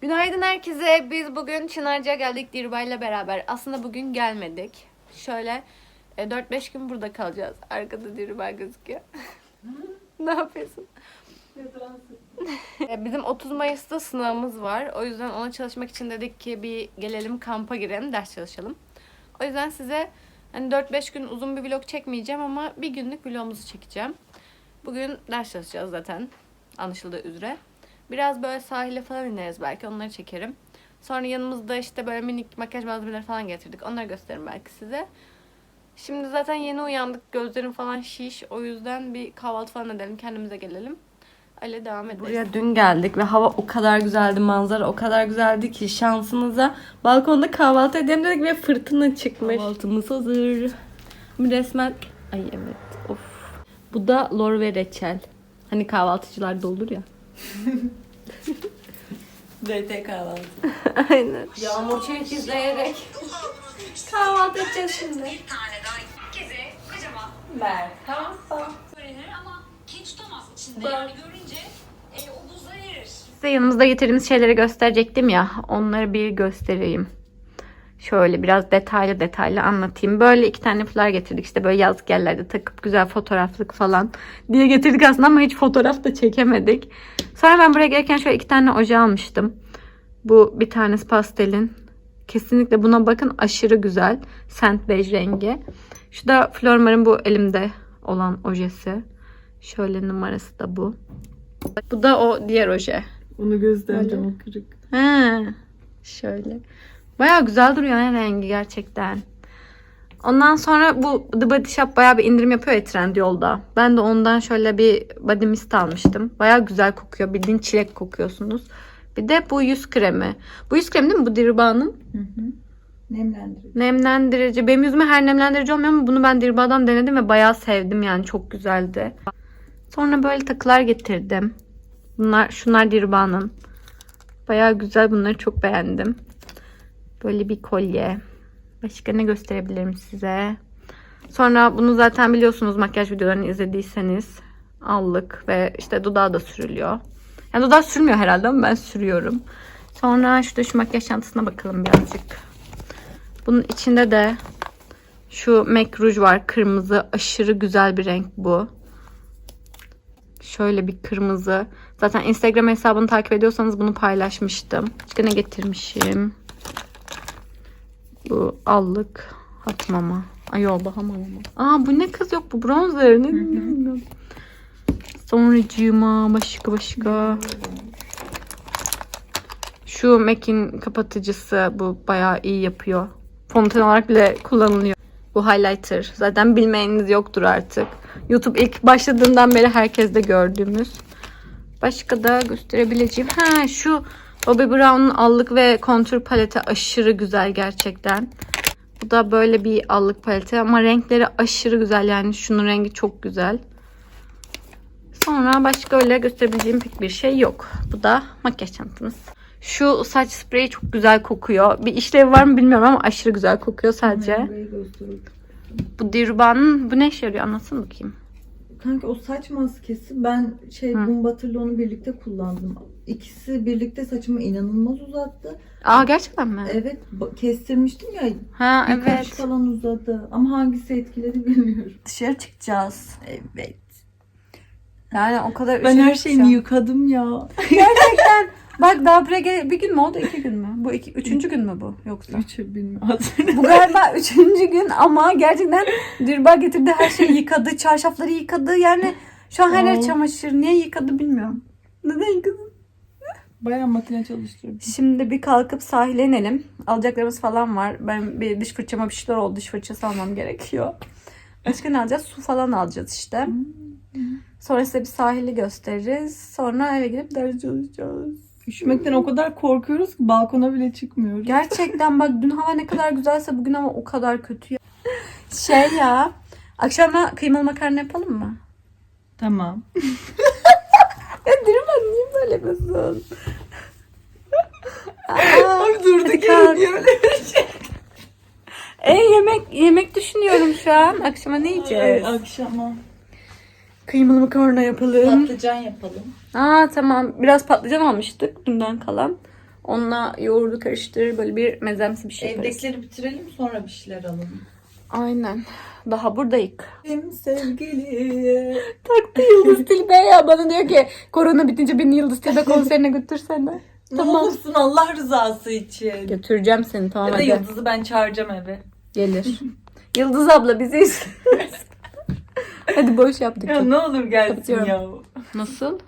Günaydın herkese. Biz bugün Çınarca'ya geldik Dirbay'la beraber. Aslında bugün gelmedik. Şöyle e, 4-5 gün burada kalacağız. Arkada Dirbay gözüküyor. ne yapıyorsun? E, Bizim 30 Mayıs'ta sınavımız var. O yüzden ona çalışmak için dedik ki bir gelelim kampa girelim, ders çalışalım. O yüzden size hani 4-5 gün uzun bir vlog çekmeyeceğim ama bir günlük vlogumuzu çekeceğim. Bugün ders çalışacağız zaten anlaşıldığı üzere. Biraz böyle sahile falan ineriz belki onları çekerim. Sonra yanımızda işte böyle minik makyaj malzemeleri falan getirdik. Onları gösteririm belki size. Şimdi zaten yeni uyandık. Gözlerim falan şiş. O yüzden bir kahvaltı falan edelim. Kendimize gelelim. Öyle devam ederiz. Buraya dün geldik ve hava o kadar güzeldi. Manzara o kadar güzeldi ki şansınıza balkonda kahvaltı edelim dedik ve fırtına çıkmış. Kahvaltımız hazır. Resmen ay evet of. Bu da lor ve reçel. Hani kahvaltıcılarda olur ya. DT kahvaltı. Aynen. Yağmur çelik izleyerek kahvaltı edeceğiz şimdi. Bir tane daha herkese kocaman Merhaba. öğrenir ama kin tutamaz içinde. Yani görünce e, o buzlar erir. Size yanımızda getirdiğimiz şeyleri gösterecektim ya. Onları bir göstereyim. Şöyle biraz detaylı detaylı anlatayım. Böyle iki tane fular getirdik. İşte böyle yazlık yerlerde takıp güzel fotoğraflık falan diye getirdik aslında ama hiç fotoğraf da çekemedik. Sonra ben buraya gelirken şöyle iki tane oje almıştım. Bu bir tanesi pastelin. Kesinlikle buna bakın aşırı güzel. Sand beige rengi. Şu da Flormar'ın bu elimde olan ojesi. Şöyle numarası da bu. Bu da o diğer oje. Onu göstereceğim o kırık. He, şöyle. Baya güzel duruyor ne rengi gerçekten. Ondan sonra bu The Body Shop bayağı bir indirim yapıyor ya Trendyol'da. Ben de ondan şöyle bir body mist almıştım. Baya güzel kokuyor. Bildiğin çilek kokuyorsunuz. Bir de bu yüz kremi. Bu yüz kremi değil mi? Bu Dirba'nın Nemlendirici. nemlendirici. Benim yüzüme her nemlendirici olmuyor ama bunu ben Dirba'dan denedim ve bayağı sevdim yani. Çok güzeldi. Sonra böyle takılar getirdim. Bunlar, şunlar Dirba'nın. Bayağı güzel. Bunları çok beğendim. Böyle bir kolye. Başka ne gösterebilirim size? Sonra bunu zaten biliyorsunuz makyaj videolarını izlediyseniz. Allık ve işte dudağa da sürülüyor. Yani dudağa sürmüyor herhalde ama ben sürüyorum. Sonra şurada şu makyaj çantasına bakalım birazcık. Bunun içinde de şu MAC Rouge var. Kırmızı. Aşırı güzel bir renk bu. Şöyle bir kırmızı. Zaten Instagram hesabını takip ediyorsanız bunu paylaşmıştım. Başka ne getirmişim? Bu allık. Hatmama. Ay yok bakamam ama. Aa bu ne kız yok bu bronzer. Ne bilmiyorum. Sonracığıma başka başka. Şu MAC'in kapatıcısı bu bayağı iyi yapıyor. Fondöten olarak bile kullanılıyor. Bu highlighter. Zaten bilmeyeniniz yoktur artık. YouTube ilk başladığından beri herkeste gördüğümüz. Başka da gösterebileceğim. Ha şu Bobbi Brown'un allık ve kontür paleti aşırı güzel gerçekten. Bu da böyle bir allık paleti ama renkleri aşırı güzel yani şunun rengi çok güzel. Sonra başka öyle gösterebileceğim pek bir şey yok. Bu da makyaj çantamız. Şu saç spreyi çok güzel kokuyor. Bir işlevi var mı bilmiyorum ama aşırı güzel kokuyor sadece. Bu Dirba'nın bu ne işe yarıyor anlatsana bakayım. Kanka o saç maskesi ben şey Hı. Bum Butter'la onu birlikte kullandım. İkisi birlikte saçımı inanılmaz uzattı. Aa gerçekten mi? Evet ba- kestirmiştim ya Ha birkaç evet. falan uzadı. Ama hangisi etkiledi bilmiyorum. Dışarı çıkacağız. Evet. Yani o kadar Ben üşüdüm her ki şeyini an. yıkadım ya. Gerçekten. Bak daha gel- bir gün mü oldu iki gün mü? Bu iki, üçüncü gün mü bu yoksa? Üçü bilmiyorum. Bu galiba üçüncü gün ama gerçekten Dirba getirdi her şeyi yıkadı. Çarşafları yıkadı. Yani şu an her yer çamaşır. Niye yıkadı bilmiyorum. Neden yıkadı? Bayağı makine çalıştırdım. Şimdi bir kalkıp sahile inelim. Alacaklarımız falan var. Ben bir diş fırçama bir şeyler oldu. Diş fırçası almam gerekiyor. Başka ne alacağız? Su falan alacağız işte. Sonra size bir sahili gösteririz. Sonra eve gidip ders çalışacağız. Üşümekten o kadar korkuyoruz ki balkona bile çıkmıyoruz. Gerçekten bak dün hava ne kadar güzelse bugün hava o kadar kötü ya. Şey ya. Akşama kıymalı makarna yapalım mı? Tamam. Ya Dirman niye böyle yapıyorsun? Abi durduk yere öyle bir şey. E yemek yemek düşünüyorum şu an. Akşama ne yiyeceğiz? Ay, akşama. Kıymalı makarna yapalım. Patlıcan yapalım. Aa tamam. Biraz patlıcan almıştık dünden kalan. Onunla yoğurdu karıştırır böyle bir mezemsi bir şey yaparız. Evdekileri bitirelim sonra bir şeyler alalım. Aynen. Daha buradayız. Benim sevgili. Taktı Yıldız Tilbe ya. Bana diyor ki korona bitince beni Yıldız Tilbe konserine götürsene. Ne Tamam. olursun Allah rızası için. Götüreceğim seni tamam Ya da hadi. Yıldız'ı ben çağıracağım eve. Gelir. Yıldız abla bizi. Hadi boş yaptık. Ya çok. ne olur gelsin Kapatıyorum. ya. Nasıl?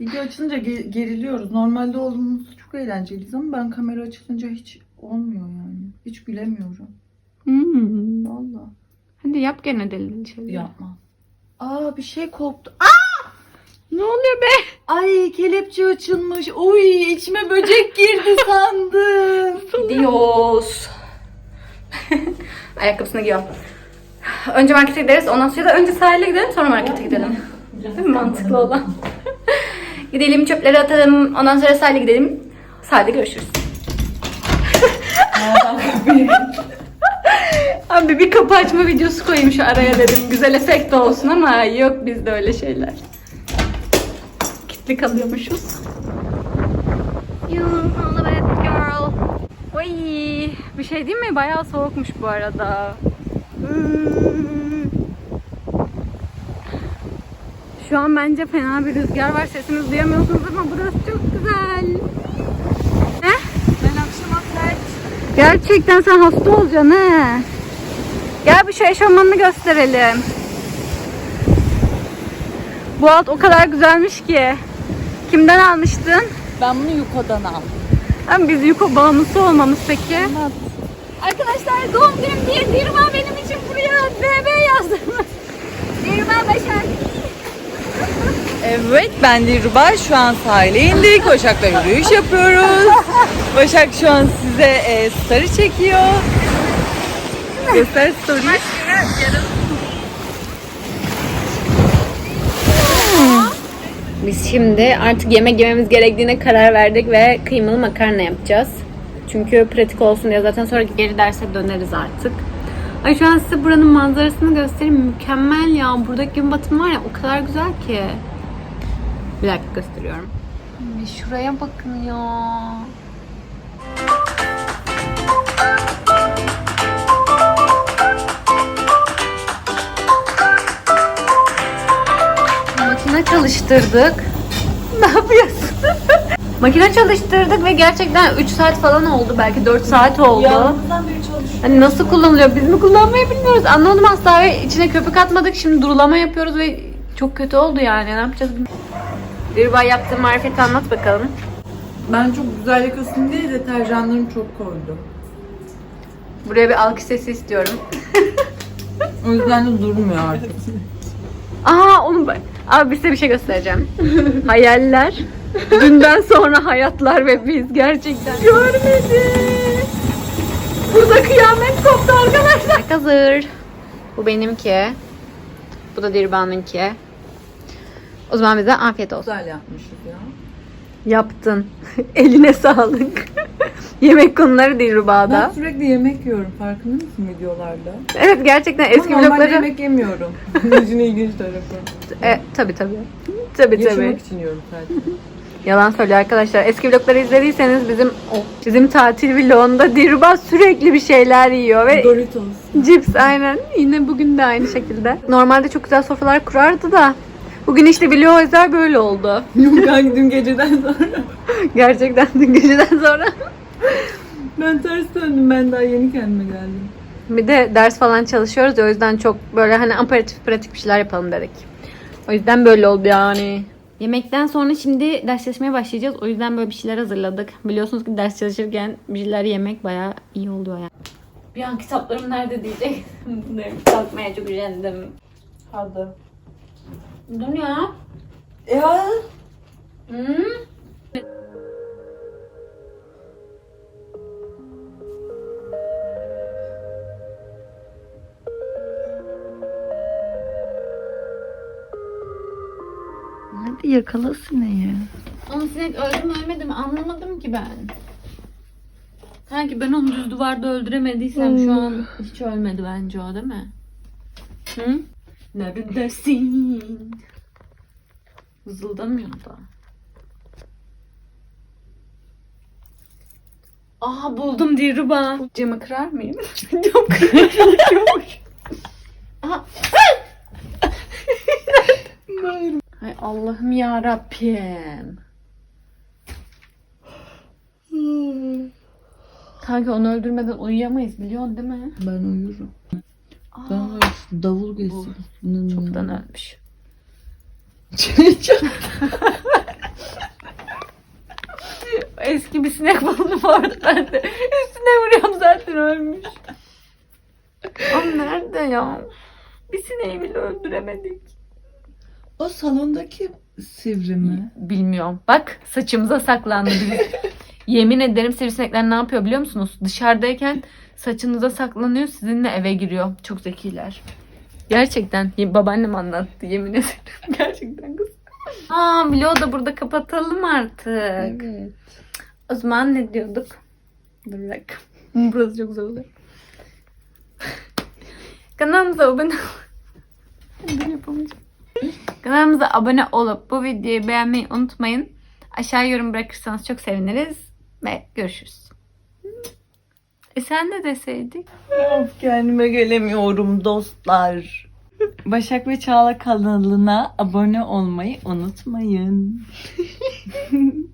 Video açılınca ge- geriliyoruz. Normalde olduğumuzda çok eğlenceliyiz ama ben kamera açılınca hiç olmuyor yani. Hiç gülemiyorum. Hmm. Valla. Hadi yap gene deli şeyler. Yapma. Aa bir şey koptu. Ne oluyor be? Ay kelepçe açılmış. Oy içime böcek girdi sandım. Gidiyoruz. Ayakkabısını giyiyor. Önce markete gideriz. Ondan sonra da önce sahile gidelim sonra markete gidelim. Değil mi? Mantıklı olan. gidelim çöpleri atalım. Ondan sonra sahile gidelim. Sahilde görüşürüz. Abi bir kapı açma videosu koyayım şu araya dedim. Güzel efekt olsun ama yok bizde öyle şeyler. Kitli kalıyormuşuz. You all about girl. Oy, bir şey değil mi? Bayağı soğukmuş bu arada. Şu an bence fena bir rüzgar var. Sesinizi duyamıyorsunuz ama burası çok güzel. Ne? Ben akşama sert. Gerçekten sen hasta olacaksın he. Gel bir şu eşofmanını gösterelim. Bu alt o kadar güzelmiş ki. Kimden almıştın? Ben bunu Yuko'dan aldım. Hem biz Yuko bağımlısı olmamız peki. Arkadaşlar doğum günüm diye Dirma benim için buraya BB yazdırmış. Dirma Başar. Evet ben Dilruba. Şu an sahile indik. Başak'la yürüyüş yapıyoruz. Başak şu an size e, story çekiyor. Göster story. Biz şimdi artık yemek yememiz gerektiğine karar verdik ve kıymalı makarna yapacağız. Çünkü pratik olsun diye zaten sonra geri derse döneriz artık. Ay şu an size buranın manzarasını göstereyim. Mükemmel ya. Buradaki gün batımı var ya o kadar güzel ki. Bir dakika gösteriyorum. Şuraya bakın ya. Makine çalıştırdık. Ne yapıyorsun? Makine çalıştırdık ve gerçekten 3 saat falan oldu. Belki 4 saat oldu. Biri çalışıyor. Hani nasıl kullanılıyor? Biz mi kullanmayı bilmiyoruz. Anlamadım asla ve içine köpük atmadık. Şimdi durulama yapıyoruz ve çok kötü oldu yani. Ne yapacağız? Bir bay yaptığın marifeti anlat bakalım. Ben çok güzel yakasın diye deterjanlarımı çok koydum. Buraya bir alkış sesi istiyorum. O yüzden de durmuyor artık. Aa onu ben... Abi size bir şey göstereceğim. Hayaller. Dünden sonra hayatlar ve biz gerçekten görmedik. Burada kıyamet koptu arkadaşlar. Hazır. Bu benimki. Bu da Dirban'ınki. O zaman bize afiyet olsun. Güzel yapmışız ya. Yaptın. Eline sağlık. Yemek konuları Ben Dilruba'da. sürekli yemek yiyorum. Farkında mısın videolarda? Evet gerçekten eski Ama normalde vlogları... yemek yemiyorum. İşin ilginç tarafı. E, tabii tabii. Tabii tabii. Yaşamak için yiyorum sadece. Yalan söylüyor arkadaşlar. Eski vlogları izlediyseniz bizim bizim tatil vlogunda Dilruba sürekli bir şeyler yiyor ve Doritos. cips aynen. Yine bugün de aynı şekilde. Normalde çok güzel sofralar kurardı da bugün işte vlog özel böyle oldu. Yok kanka dün geceden sonra. Gerçekten dün geceden sonra. Ben ters döndüm. Ben daha yeni kendime geldim. Bir de ders falan çalışıyoruz ya o yüzden çok böyle hani aperatif pratik bir şeyler yapalım dedik. O yüzden böyle oldu yani. Yemekten sonra şimdi ders çalışmaya başlayacağız. O yüzden böyle bir şeyler hazırladık. Biliyorsunuz ki ders çalışırken bir şeyler yemek bayağı iyi oluyor yani. Bir an kitaplarım nerede diyecek. Bunları bakmaya çok üşendim. Hadi. Dur ya. Ya. Hı? Hadi yakala sineği. Ama sinek öldü mü ölmedi mi anlamadım ki ben. Sanki ben onu düz duvarda öldüremediysem şu an hiç ölmedi bence o değil mi? Hı? Neredesin? Vızıldamıyor da. Aa buldum Dilruba. Camı kırar mıyım? Cam kırmak Aha. Ay Allah'ım ya Rabbim. Kanka onu öldürmeden uyuyamayız biliyorsun değil mi? Ben uyurum. Aa, Ben davul geçsin. İnanın çoktan ölmüş. Eski bir sinek buldum orada. Üstüne vuruyorum zaten ölmüş. Ama nerede ya? Bir sineği bile öldüremedik. O salondaki sivri mi? Bilmiyorum. Bak saçımıza saklandı. Yemin ederim sivrisinekler ne yapıyor biliyor musunuz? Dışarıdayken saçınıza saklanıyor sizinle eve giriyor. Çok zekiler. Gerçekten. Ye- Babaannem anlattı yemin ederim. Gerçekten kız. Aa vlogu da burada kapatalım artık. Evet. O zaman ne diyorduk? Dur bir dakika. Burası çok zor oluyor. Kanalımıza abone Ben yapamayacağım. Kanalımıza abone olup bu videoyu beğenmeyi unutmayın. Aşağı yorum bırakırsanız çok seviniriz. Ve görüşürüz. E sen de deseydik. Of kendime gelemiyorum dostlar. Başak ve Çağla kanalına abone olmayı unutmayın.